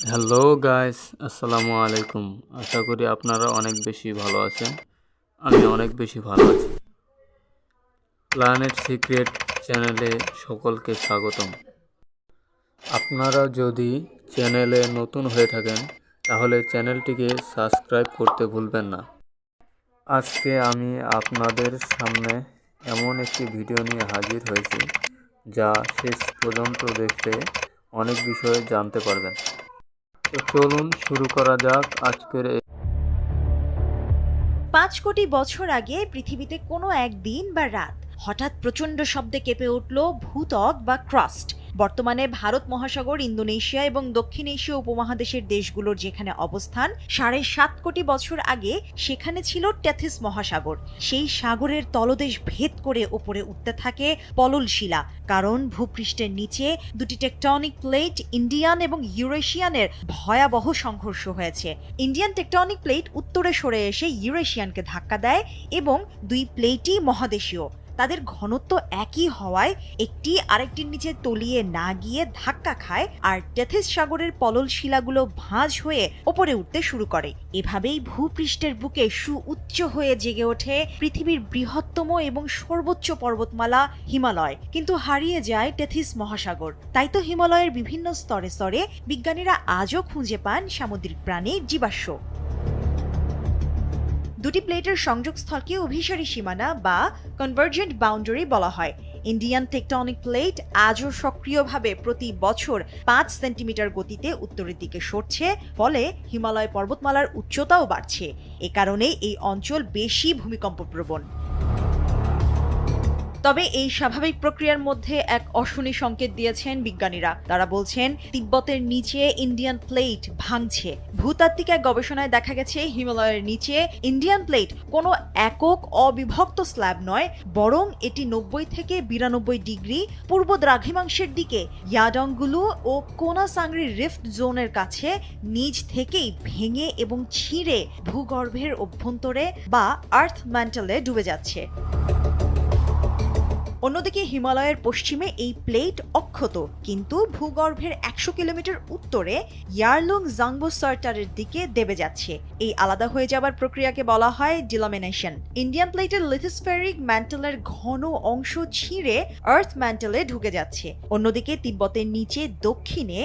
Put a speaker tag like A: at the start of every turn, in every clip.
A: Hello guys আসসালামু আলাইকুম আশা করি আপনারা অনেক বেশি ভালো আছেন। আমি অনেক বেশি ভালো আছি। প্ল্যানেট সিক্রেট চ্যানেলে সকলকে স্বাগতম। আপনারা যদি চ্যানেলে নতুন হয়ে থাকেন, তাহলে চ্যানেলটিকে সাবস্ক্রাইব করতে ভুলবেন না। আজকে আমি আপনাদের সামনে এমন একটি ভিডিও নিয়ে হাজির হয়েছি, যা শেষ পর্যন্ত দেখলে অনেক বিষয়ে জানতে পারবেন। তো চলুন শুরু করা যাক আজকের এই
B: পাঁচ কোটি বছর আগে পৃথিবীতে কোনো একদিন বা রাত হঠাৎ প্রচণ্ড শব্দে কেঁপে উঠল ভূতক বা ক্রাস্ট। বর্তমানে ভারত মহাসাগর, ইন্দোনেশিয়া এবং দক্ষিণ এশীয় উপমহাদেশের দেশগুলোর যেখানে অবস্থান, সাড়ে সাত কোটি বছর আগে সেখানে ছিল টেথিস মহাসাগর। সেই সাগরের তলদেশ ভেদ করে ওপরে উঠতে থাকে পলল শিলা কারণ ভূপৃষ্ঠের নিচে দুটি টেকটনিক প্লেট ইন্ডিয়ান এবং ইউরেশিয়ানের ভয়াবহ সংঘর্ষ হয়েছে। ইন্ডিয়ান টেকটনিক প্লেট উত্তরে সরে এসে ইউরেশিয়ানকে ধাক্কা দেয় এবং দুই প্লেটই মহাদেশীয়। তাদের ঘনত্ব একই হওয়ায় একটি আরেকটির নিচে তলিয়ে না গিয়ে ধাক্কা খায় আর টেথিস সাগরের পলল শিলাগুলো ভাঁজ হয়ে ওপরে উঠতে শুরু করে। এভাবেই ভূপৃষ্ঠের বুকে সুউচ্চ হয়ে জেগে ওঠে পৃথিবীর বৃহত্তম এবং সর্বোচ্চ পর্বতমালা হিমালয়। কিন্তু হারিয়ে যায় টেথিস মহাসাগর। তাই তো হিমালয়ের বিভিন্ন স্তরে স্তরে বিজ্ঞানীরা আজও খুঁজে পান সামুদ্রিক প্রাণীর জীবাশ্ম। দুটি প্লেটের সংযোগস্থলকে অভিসারী সীমানা বা কনভার্জেন্ট বাউন্ডারি বলা হয়। ইন্ডিয়ান টেকটনিক প্লেট আজও সক্রিয়ভাবে প্রতি বছর পাঁচ সেন্টিমিটার গতিতে উত্তরের দিকে সরছে, ফলে হিমালয় পর্বতমালার উচ্চতাও বাড়ছে। এ কারণে এই অঞ্চল বেশি ভূমিকম্প প্রবণ তবে এই স্বাভাবিক প্রক্রিয়ার মধ্যে এক অশনি সংকেত দিয়েছেন বিজ্ঞানীরা। তারা বলছেন, তিব্বতের নিচে ইন্ডিয়ান প্লেট ভাঙছে। ভূতাত্ত্বিক এক গবেষণায় দেখা গেছে, হিমালয়ের নিচে ইন্ডিয়ান প্লেট কোনো একক অবিভক্ত স্ল্যাব নয়, বরং এটি নব্বই থেকে বিরানব্বই ডিগ্রি পূর্ব দ্রাঘিমাংশের দিকে ইয়াডংগুলু ও কোনাসাংরি রিফট জোনের কাছে নিজ থেকেই ভেঙে এবং ছিঁড়ে ভূগর্ভের অভ্যন্তরে বা আর্থ ম্যান্টেলে ডুবে যাচ্ছে। অন্যদিকে হিমালয়ের পশ্চিমে এই প্লেট অক্ষত, কিন্তু ভূগর্ভের একশো কিলোমিটার উত্তরে ইয়ারলুং জাংবো সার্টারের দিকে দেবে যাচ্ছে। এই আলাদা হয়ে যাবার প্রক্রিয়াকে বলা হয় ডিলামিনেশন। ইন্ডিয়ান প্লেটের লিথোস্ফেরিক ম্যান্টেলের ঘন অংশ ছিঁড়ে আর্থ ম্যান্টেলে ঢুকে যাচ্ছে। অন্যদিকে তিব্বতের নিচে দক্ষিণে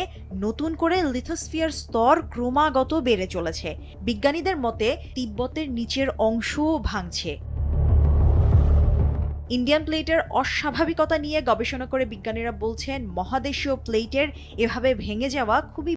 B: নতুন করে লিথোস্ফিয়ার স্তর ক্রমাগত বেড়ে চলেছে। বিজ্ঞানীদের মতে, তিব্বতের নিচের অংশও ভাঙছে। ইন্ডিয়ান প্লেটের অস্বাভাবিকতা নিয়ে গবেষণা করে বিজ্ঞানীরা বলছেন মহাদেশীয় প্লেটের এভাবে ভেঙে যাওয়া খুবই